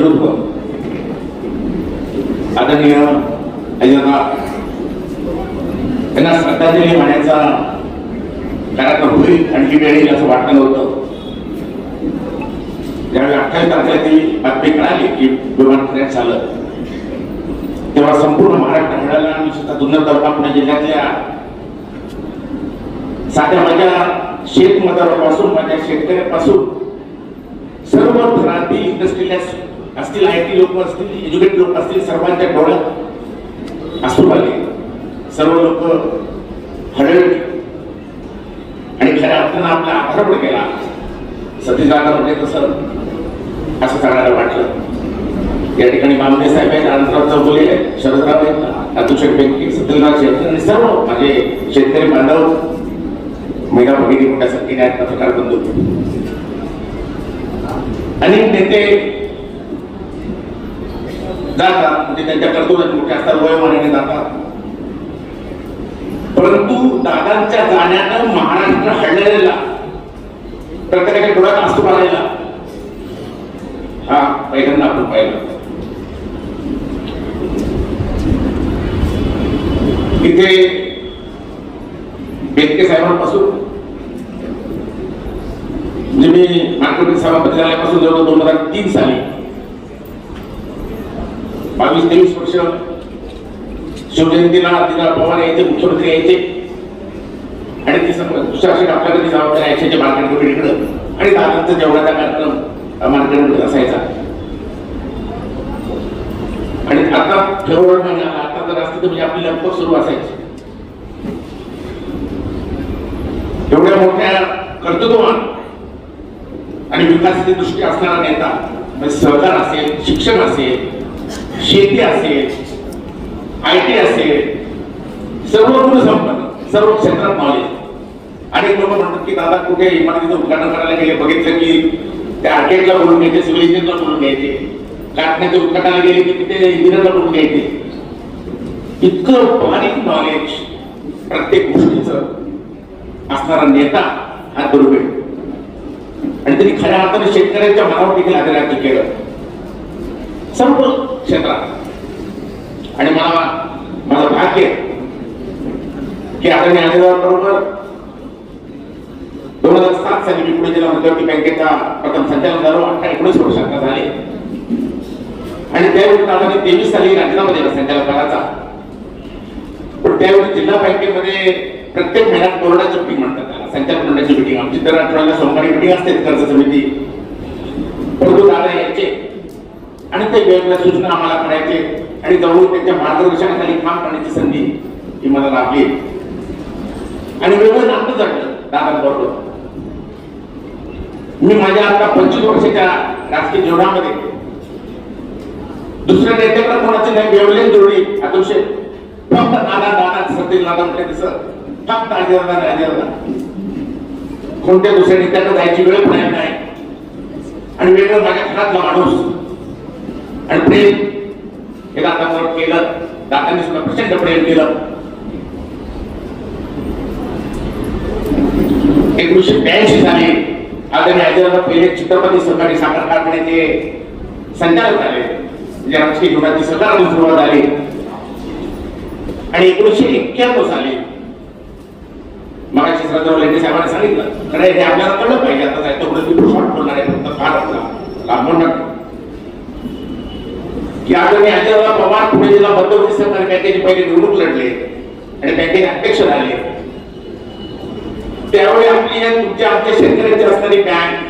नेतृत्व आदरणीय अजितनाथ त्यांना श्रद्धांजली वाहण्याचा कार्यक्रम होईल आणखी वेळ येईल असं वाटलं नव्हतं ज्यावेळी अठ्ठावीस तारखेला ती बातमी कळाली की विमान क्रॅश झालं तेव्हा संपूर्ण महाराष्ट्र मिळाला आणि स्वतः जुन्नर तालुका पुणे जिल्ह्यातल्या साध्या माझ्या शेतमजुरापासून माझ्या शेतकऱ्यापासून सर्व थरातील इंडस्ट्रीला असतील आय टी लोक असतील एज्युकेटेड लोक असतील सर्वांच्या डोळ्यात असू आले. सर्व लोक हळहळली आणि खऱ्या अर्थानं आपला आधार पण केला सतीश म्हणजे तसं असं सांगायला वाटलं. या ठिकाणी मामले साहेब आहेत अनंतराव चौगुले आहेत शरदराव आहेत अतुषक बेंकी सत्यनाथ शेतकरी आणि सर्व माझे शेतकरी बांधव महिला भगिनी मोठ्या संख्येने आहेत पत्रकार बंधू. अनेक नेते जातात म्हणजे त्यांच्या कर्तव्यात मोठे असतात वयोमानाने जातात. परंतु दादांच्या जाण्यानं महाराष्ट्र हडलेला प्रत्येकाच्या डोळ्यात असतो आलेला हा पहिल्यांदा आपण पाहिला. इथे बेतके साहेबांपासून म्हणजे मी मार्केटिंग सभापती झाल्यापासून जवळ दोन हजार तीन साली बावीस तेवीस वर्ष शिवजयंतीला तिला पवार यायचे मुख्यमंत्री यायचे. आणि ती सर्व आपल्याकडे जबाबदारी यायचे मार्केट कमिटीकडं. आणि दादांचा जेवणाचा कार्यक्रम मार्केट असायचा. आणि आता फेब्रुवारी महिना आता जर असते तर म्हणजे आपली लगबग सुरू असायची. एवढ्या मोठ्या कर्तृत्ववान आणि विकासाची दृष्टी असणारा नेता म्हणजे सहकार असेल शिक्षण असेल शेती असेल आय टी असेल सर्व गुण संपन्न सर्व क्षेत्रात नॉलेज अनेक लोक म्हणतात की दादा कुठे इमारतीचं उद्घाटन करायला गेले बघितलं की त्या आर्किटेक्टला बोलून घ्यायचे सिव्हिल इंजिनियरला बोलून घ्यायचे काटण्याचे उद्घाटनाला गेले की तिथे इंजिनियरला बोलून घ्यायचे. इतकं बारीक नॉलेज प्रत्येक गोष्टीचं असणारा नेता हा दुर्मिळ. आणि त्यांनी खऱ्या अर्थाने शेतकऱ्यांच्या मनावर देखील आदरार्थी केलं. सर्व क्षेत्रात. आणि मला माझं भाग्य आहे की आदरणीय बरोबर दोन हजार सात साली मी पुणे जिल्हा मध्यवर्ती बँकेचा प्रथम संचालक झालो अठरा एकोणीस वर्षांचा झाले. आणि त्यावेळी दादाने तेवीस साली राजीनामा दिला संचालकाचा पण त्यावेळी जिल्हा बँकेमध्ये प्रत्येक महिन्यात बोर्डाची मिटिंग म्हणतात त्याला. संचालक मंडळाची मिटिंग आमची दर आठवड्याला सोमवारी मिटिंग असते कर्ज समिती. परंतु दादा यांचे आणि ते वेगवेगळ्या सूचना आम्हाला करायचे आणि जवळ त्यांच्या मार्गदर्शनाखाली काम करण्याची संधी ही मला लाभली आणि वेगळं नातं जडलं दादांबरोबर. मी माझ्या आता पंचवीस वर्षाच्या राजकीय जीवनामध्ये दुसऱ्या नेत्याकडे कोणाची नाही वेवलेन जोडली अतिशय फक्त दादा दादा सतील दादा म्हटले तसं फक्त आजीदादा राजीरदा कोणत्या दुसऱ्या नेत्याकडे जायची वेळ पण नाही. आणि वेगळं माझ्या घरातला माणूस आणि प्रेम हे दातांवर केलं. दातांनी सुद्धा प्रचंड प्रेम केलं. एकोणीसशे ब्याऐंशी साली आदरणीय अजयला पहिले चित्रपती सरकारी साखर कारखान्याचे संचालक झाले. म्हणजे राजकीय जीवनाची सकारात्मक सुरुवात झाली. आणि एकोणीसशे एक्क्याण्णव साली मगाशी श्रद्धा यांनी साहेबांनी सांगितलं खरं हे आपल्याला कळलं पाहिजे. आता जायचं पुढे मी शॉर्ट बोलणार आहे. फक्त फार आपला लांबून नका की आदरणीय पवार पुणे जिल्हा मध्यवर्ती सहकारी बँकेची पहिले निवडणूक लढले आणि बँकेचे अध्यक्ष झाले त्यावेळी आपली या तुमच्या आमच्या शेतकऱ्यांची असणारी बँक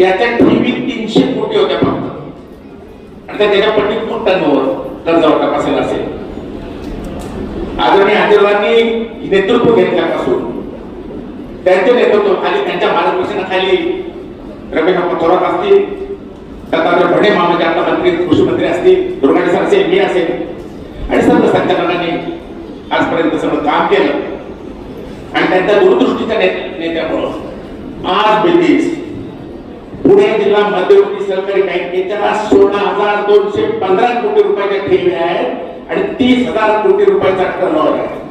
याच्या ठेवी तीनशे कोटी होत्या फक्त. आणि त्याच्या पट्टीत खूप टर्नओव्हर कर्जावर तपासायला असेल. आदरणीय आदिवानी नेतृत्व घेतल्यापासून त्यांच्या नेतृत्वाखाली त्यांच्या मार्गदर्शनाखाली रमेश थोरात असतील दत्तात्रय मामा मामाचे आता मंत्री कृषी मंत्री असतील दुर्गाडे सर असेल मी असेल. आणि सर्व संचालनाने आजपर्यंत सगळं काम केलं. आणि त्यांच्या दूरदृष्टीच्या नेत्यामुळं आज ब्रिटिश पुणे जिल्हा मध्यवर्ती सहकारी बँकेच्या सोळा हजार दोनशे पंधरा कोटी रुपयाच्या ठेवी आहेत आणि तीस हजार कोटी रुपयाचा टर्नओव्हर आहे.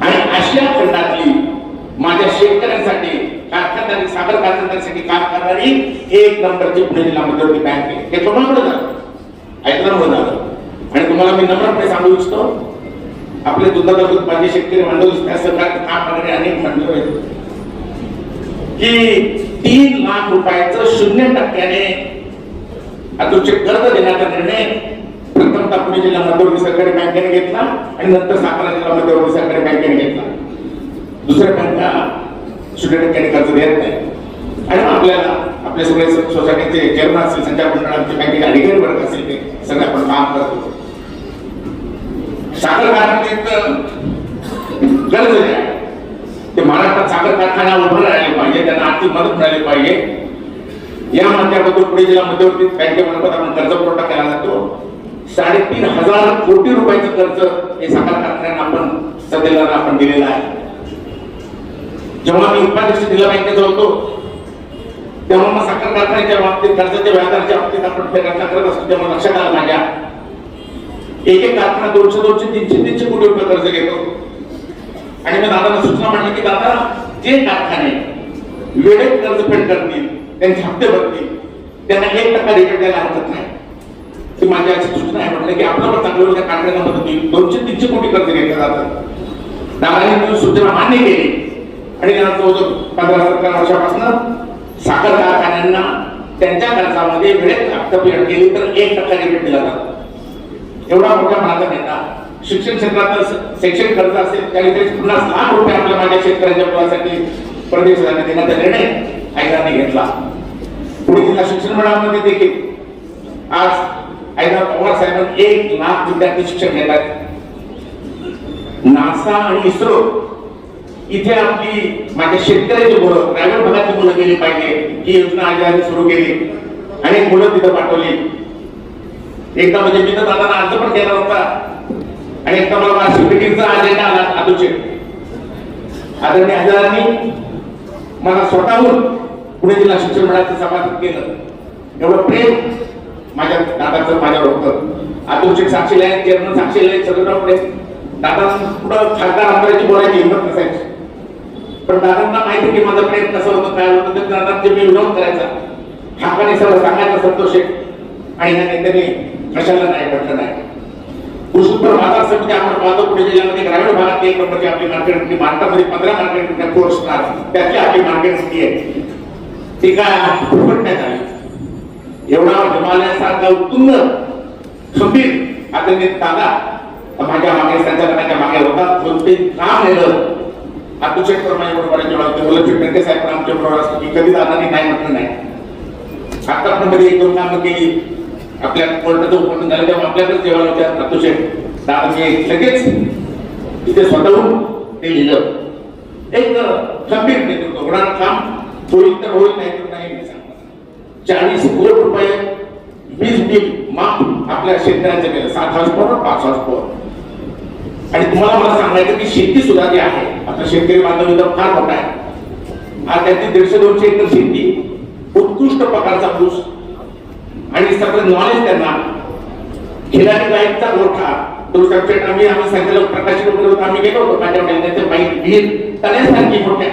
आणि आशिया खंडातली माझ्या शेतकऱ्यांसाठी कारखानदारीसाठी कारखानदारी साखर कारखानदारीसाठी काम करणारी हे एक नंबरची पुणे जिल्हा मध्यवर्ती बँक आहे. हे तुम्हाला झालं? ऐकल्यामुळे झालं. आणि तुम्हाला मी नम्रपणे सांगू इच्छितो आपले दुधाचा माझे शेतकरी मंडळ त्या सरकारचं काम करणारे अनेक मंडळ आहेत. की तीन लाख रुपयाचं शून्य टक्क्याने अतुलचे कर्ज देण्याचा निर्णय प्रथमतः पुणे जिल्हा मध्यवर्ती सहकारी बँकेने घेतला आणि नंतर सातारा जिल्हा मध्यवर्ती सहकारी बँकेने घेतला. दुसऱ्या बँका शून्य टक्क्याने कर्ज देत नाही. आणि आपल्याला आपले सगळे सोसायटीचे चेअरमन असतील संचालक मंडळ आमचे बँकेचे अधिकारी वर्ग असतील ते सगळे आपण काम करतो साखर कारखान्यात गरज आहे. ते महाराष्ट्रात साखर कारखाना उभं राहिले पाहिजे त्यांना आर्थिक मदत मिळाली पाहिजे. या माध्यमातून पुणे जिल्हा मध्यवर्ती बँकेमार्फत आपण कर्ज पुरवठा केला जातो साडेतीन हजार कोटी रुपयाचं कर्ज हे साखर कारखान्यांना आपण सध्याला आपण दिलेलं आहे. जेव्हा मी उपाध्यक्ष जिल्हा बँकेचा होतो तेव्हा मग साखर कारखान्याच्या बाबतीत कर्जाच्या व्याजाच्या बाबतीत आपण फेरफार करत असतो तेव्हा लक्षात आलं माझ्या. एक एक कारखाना दोनशे दोनशे तीनशे तीनशे कोटी रुपये कर्ज घेतो. आणि मग दादाला सूचना मांडली की दादा जे कारखाने वेळेत कर्ज फेड करतील त्यांचे हप्ते भरतील त्यांना एक टक्का रिपेट द्यायला हरकत नाही. ती माझ्या अशी सूचना आहे. म्हटलं की आपलं पण चांगलं त्या कारखान्याला मदत होईल दोनशे तीनशे कोटी कर्ज घेतलं जातं. दादाने सूचना मान्य केली. आणि त्यांना जवळजवळ पंधरा सतरा वर्षापासून साखर कारखान्यांना त्यांच्या खर्चामध्ये वेळेत हप्ता केली तर एक टक्का रिपेट दिला जातो. एवढा मोठा माझा नेता शिक्षण क्षेत्रात शैक्षणिक खर्च असेल चाळीस पन्नास लाख रुपये आपल्या माझ्या शेतकऱ्यांच्या मुलासाठी परदेश देण्याचा निर्णय आयदाने घेतला. पुणे जिल्हा शिक्षण मंडळामध्ये देखील. आज आयदा पवार साहेबांनी एक लाख विद्यार्थी शिक्षण घेत आहेत. नासा आणि इस्रो इथे आपली माझ्या शेतकऱ्याची मुलं ग्रामीण भागातली मुलं गेली पाहिजे ही योजना आयदाने सुरू केली. अनेक मुलं तिथं पाठवली. एकदा म्हणजे मी तर दादांना अर्ज पण केला होता. आणि एकदा मला वार्षिक मिटिंगचा अजेंडा आला अतुलचे आदरणीय हजारांनी मला स्वतःहून पुणे जिल्हा शिक्षण मंडळाचं सभासद केलं. एवढं प्रेम माझ्या दादाचं माझ्यावर होतं. अतुलचे साक्षीला आहेत चेअरमन साक्षीला आहेत सगळं पुढे. दादा पुढं खासदार आमदाराची बोलायची हिंमत नसायची. पण दादांना माहिती की माझा प्रेम कसं होतं काय होतं तर दादांचे मी विरोध करायचा हाकाने सर्व सांगायचा संतोष आहे. आणि ह्या नेत्याने कशाला नाही म्हटलं नाही. कृषी बाजार समिती आपण पाहतो पुणे जिल्ह्यामध्ये ग्रामीण भागात एक नंबरची आपली मार्केट म्हणजे भारतामध्ये पंधरा मार्केट कमिट्या फोर स्टार त्यातली आपली मार्केट स्थिती आहे. ती काय फुकटण्यात आली एवढा हिमालयासारखा उत्तुंग खंबीर आदरणीय दादा माझ्या मागे संचालकाच्या मागे होता. कोणते काम नेलं अतिशय प्रमाणे बरोबर जेव्हा होते मुलं साहेब पण आमच्या बरोबर असतो की कधी दादानी नाही म्हटलं नाही. आता आपण कधी एक दोन कामं केली आपल्या कोर्टाचं उत्पन्न झालं तेव्हा आपल्याकडे जेव्हा होत्या अतिशय दादा मी लगेच तिथे स्वतःहून ते लिहिलं. एक गंभीर नेतृत्व होणार काम होईल तर होईल नाही तर नाही चाळीस कोटी रुपये वीज बिल माफ आपल्या शेतकऱ्यांचं केलं. सात हाऊस पाच हाऊस आणि तुम्हाला मला सांगायचं की शेती सुद्धा जी आहे आता शेतकरी बांधव इथं फार मोठा आहे. आज त्यांची दीडशे दोनशे एकर शेती उत्कृष्ट प्रकारचा ऊस आणि सगळं नॉलेज त्यांना. खिलाडी गायकचा मोठा तो सबसेट आम्ही आम्ही सांगितलं प्रकाशित होतो आम्ही गेलो होतो माझ्या वडिलांच्या बाईक भीर तण्यासारखी मोठ्या.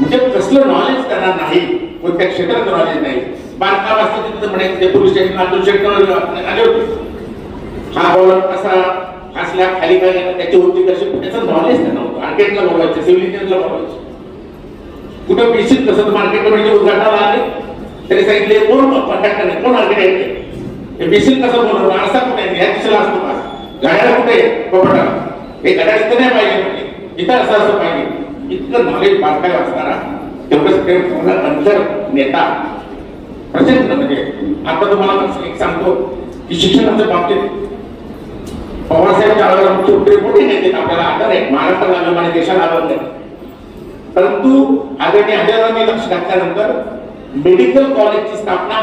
म्हणजे कसलं नॉलेज त्यांना नाही कोणत्या क्षेत्रात नॉलेज नाही. बांधकाम असतं तिथं म्हणायचं ते पोलीस स्टेशन अतुल आले होते. हा बॉलर कसा हसल्या खाली काय गेला त्याची होती कशी त्याचं नॉलेज त्यांना होतं. मार्केटला बोलायचं सिव्हिल इंजिनियरला बोलायचं कुठं बेसिक कसं मार्केट म्हणजे उद्घाटनाला आले. तरी सांगितले कोण कॉन्ट्रॅक्टर नाही कोण आर्किटेक्ट हे मिशीन कसं बोलतो आरसा कुठे आहे? ह्या दिशेला असतो का गाड्या कुठे आहे? हे गाड्या इथं नाही पाहिजे म्हणजे इथं असं असं पाहिजे. इतकं नॉलेज बारकाय असणारा तेवढंच ते अंतर नेता. प्रचंड म्हणजे आता तुम्हाला एक सांगतो की शिक्षणाच्या बाबतीत पवारसाहेब त्यावेळेला मुख्यमंत्री कुठे नेते? आपल्याला आदर आहे महाराष्ट्राला आलं आणि देशाला आलं नाही परंतु आदरणीय अजयरावांनी लक्ष घातल्यानंतर मेडिकल कॉलेजची स्थापना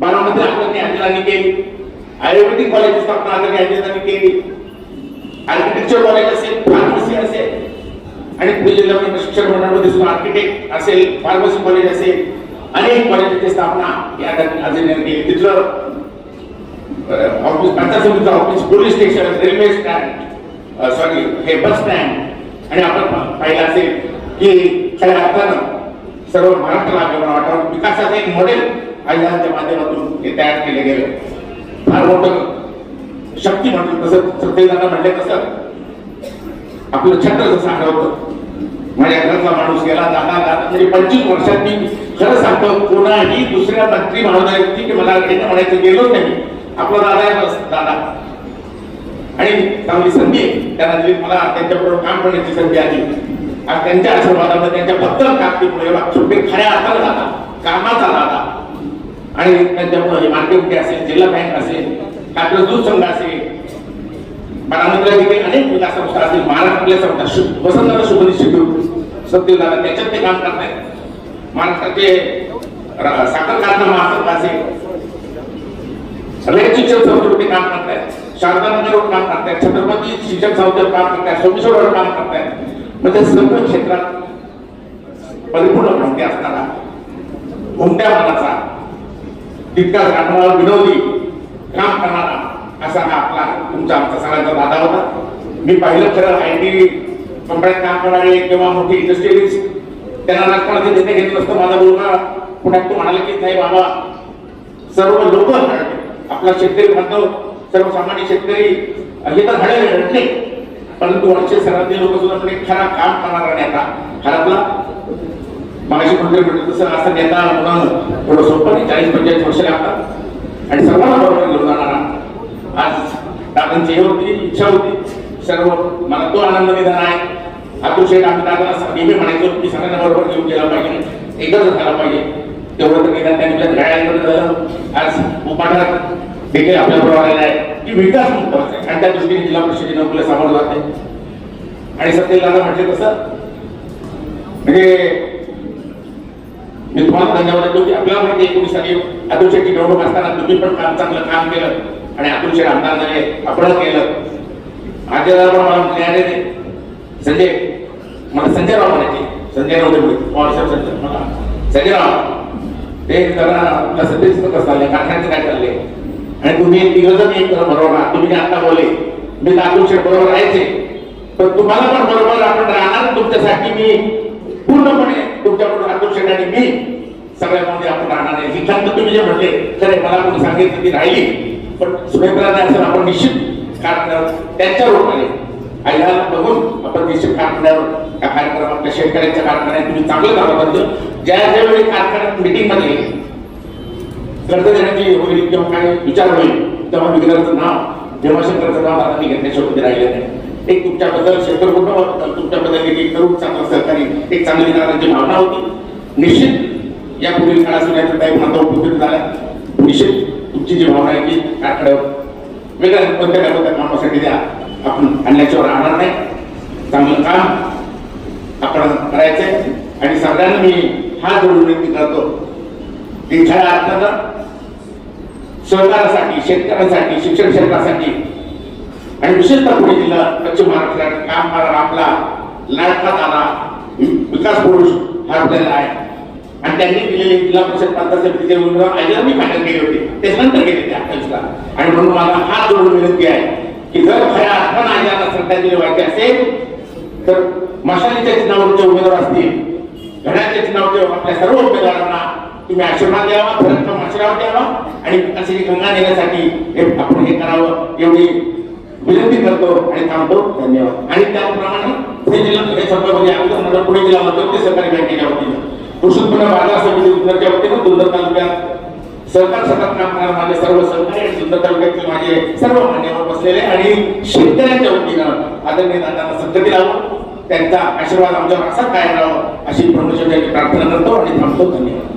बारामती आदरणीय अजयरावांनी केली. आयुर्वेदिक कॉलेजची स्थापना आदरणीय अजयरावांनी केली. आर्किटेक्चर कॉलेज असेल फार्मसी असेल आणि पुणे जिल्ह्यामध्ये शिक्षण मंडळामध्ये सुद्धा आर्किटेक्ट असेल फार्मसी कॉलेज असेल अनेक कॉलेजची स्थापना या अजयने केली. तिथलं office panchayat office police station railway stand sorry हे बस स्टँड आणि आपण पाहिलं असेल की खऱ्या अर्थानं सर्व महाराष्ट्राला किंवा वाटावं विकासाचं एक मॉडेल आयोजनाच्या माध्यमातून हे तयार केले गेलं. फार मोठं शक्ती म्हणतो तसं सत्यदाना म्हणले तसं. आपलं छत्र जसं आठवतं माझ्या घरातला माणूस गेला दादा दादा म्हणजे पंचवीस वर्षात मी खरं सांगतो कोणाही दुसऱ्या मंत्री महोदयाची की मला येणं म्हणायचं गेलोच नाही आपला दादा आहे बस दादा. आणि चांगली संधी त्यांना दिली मला त्यांच्याबरोबर काम करण्याची संधी आली. आणि त्यांच्या आशीर्वादामुळे त्यांच्या भक्कम कामतीमुळे छोटे खऱ्या अर्थाला दादा कामाचा दादा. आणि त्यांच्यामुळे हे मार्केट असेल जिल्हा बँक असेल कात्र दूध संघ असेल बारामतीला देखील अनेक विकास संस्था असतील महाराष्ट्रातल्या संस्था शु- वसंतदादा शुभनिश्चित सत्यदादा त्याच्यात ते काम करतायत. महाराष्ट्राचे साखर कारखाना महासंघ असेल सगळ्या शिक्षण संस्थेवर ते काम करतायत शारदानगरवर काम करतायत छत्रपती शिक्षण संस्थेवर काम करतायत सोमेश्वरवर काम करतायत म्हणजे सर्व क्षेत्रात परिपूर्ण माहिती असणारा कोणत्या मनाचा तितकाच राहणारा विनोदी काम करणारा असा हा आपला तुमचा आमचा सगळ्यांचा दादा होता. मी पाहिलं खरं आय टी कंपन्यात काम करणारे किंवा मोठी इंडस्ट्रियलिस्ट त्यांना राजकारणाचे निर्णय घेतलं असतं माझा मुलगा पुण्यात तो म्हणाला की नाही बाबा सर्व लोक आपला शेतकरी म्हणतो सर्वसामान्य शेतकरी हे तर घडले घडले परंतु वरचे सरांचे लोक सुद्धा म्हणे खरा काम करणारा नेता. खरातला मागाशी मंत्री म्हटलं तसं असं नेता म्हणून थोडं सोपं नाही. चाळीस पंचेचाळीस वर्ष लागतात. आणि सर्वांना बरोबर घेऊन जाणारा. आज दादांची हे होती इच्छा होती. सर्व मला तो आनंद निदान आहे. अतुल शेठ आम्ही दादाला नेहमी म्हणायचो की सगळ्यांना बरोबर घेऊन गेला पाहिजे. एकत्र झाला पाहिजे. तेवढं तर घेतात त्यांनी आपल्या झालं आज उपाठात देखील आपल्या बरोबर आलेला आहे की विकास महत्त्वाचा आहे आणि त्या दृष्टीने जिल्हा परिषदेने नोकरीला सामोरं जाते. आणि सत्तेला म्हटले तसं. म्हणजे मी तुम्हाला धन्यवाद देतो की आपल्याला माहिती म्हणजे एकोणीस साली अतुल शेट्टी निवडणूक असताना तुम्ही पण काम चांगलं काम केलं. आणि अतुल शेठ आमदार झाले आपण केलं. माझ्या दादा मला म्हटले अरे संजय मला संजय राव म्हणायचे. संजय राव देवळे संजय राव. ते जरा आपल्या सध्याच कसं चाललंय? कारखान्याचं काय चाललंय? आणि तुम्ही तिघ जण एक जण बरोबर तुम्ही आता बोले मी तर शेठ बरोबर राहायचे पण तुम्हाला पण बरोबर आपण राहणार तुमच्यासाठी मी पूर्णपणे तुमच्याकडून अतुल शेठ आणि मी सगळ्यामध्ये आपण राहणार आहे. ही खंत तुम्ही जे म्हटले खरे मला कोणी सांगितलं ती राहिली. पण सुनेत्राने असं आपण निश्चित कारखान्यावर त्यांच्या रूपाने आईला बघून आपण निश्चित कारखान्यावर त्या कार्यक्रम आपल्या शेतकऱ्यांच्या कारखान्यात तुम्ही चांगलं काम करतो. ज्या ज्या वेळी कारखान्यात मीटिंगमध्ये कर्ज देण्याची होईल किंवा काय विचार होईल तेव्हा विग्रहाचं नाव भीमाशंकरचं नाव आता मी घेण्याशिवाय राहिले नाही. एक तुमच्याबद्दल शेतकरी कुटुंबाबद्दल तुमच्याबद्दल एक एक करून चांगलं सहकारी एक चांगली करण्याची भावना होती. निश्चित या पुढील काळात सुद्धा काही माझा उपस्थित झाला. निश्चित तुमची जी भावना आहे ती कारखान्यावर वेगळ्या कोणत्या कामासाठी द्या. आपण आणल्याच्यावर राहणार नाही. चांगलं काम आपण करायचंय. आणि सगळ्यांना मी हा जोडून विनंती करतो की खऱ्या अर्थानं सहकारासाठी शेतकऱ्यांसाठी शिक्षण क्षेत्रासाठी आणि विशेषतः पुणे जिल्हा पश्चिम महाराष्ट्रात काम करणारा आपला लाडका आला विकास पुरुष हा आपल्याला आहे. आणि त्यांनी दिलेले जिल्हा परिषद पंचायत समितीचे उमेदवार आयला मी फायनल केले होते त्याच्यानंतर गेले ते अठ्ठावीसला आणि म्हणून मला हा जोडून विनंती आहे की जर खऱ्या अर्थानं आयला श्रद्धांजली व्हायची असेल तर मशालीच्या चिन्हावरचे उमेदवार असतील. घड्याच्या चिन्हावरचे आपल्या सर्व उमेदवारांना तुम्ही आशीर्वाद द्यावा प्रथम आशीर्वाद द्यावा आणि अशी गंगा नेण्यासाठी हे आपण हे करावं एवढी विनंती करतो आणि थांबतो. धन्यवाद. आणि त्याचप्रमाणे पुणे जिल्हा हे सभामध्ये आमचं पुणे जिल्हा मध्यवर्ती सहकारी बँकेच्या वतीनं. कृषी उत्पन्न बाजार समिती उत्तरच्या वतीनं सुंदर सहकार सतत काम माझे सर्व सहकारी आणि सुंदर तालुक्यातील माझे सर्व मान्यवर बसलेले आणि शेतकऱ्यांच्या वतीनं आदरणीय दादांना लावून त्यांचा आशीर्वाद आमच्यावर असा कायम राहावा अशी प्रार्थना करतो आणि थांबतो. धन्यवाद.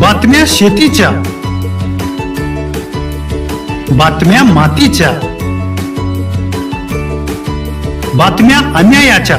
बातम्या शेतीच्या बातम्या मातीच्या बातम्या अन्यायाच्या.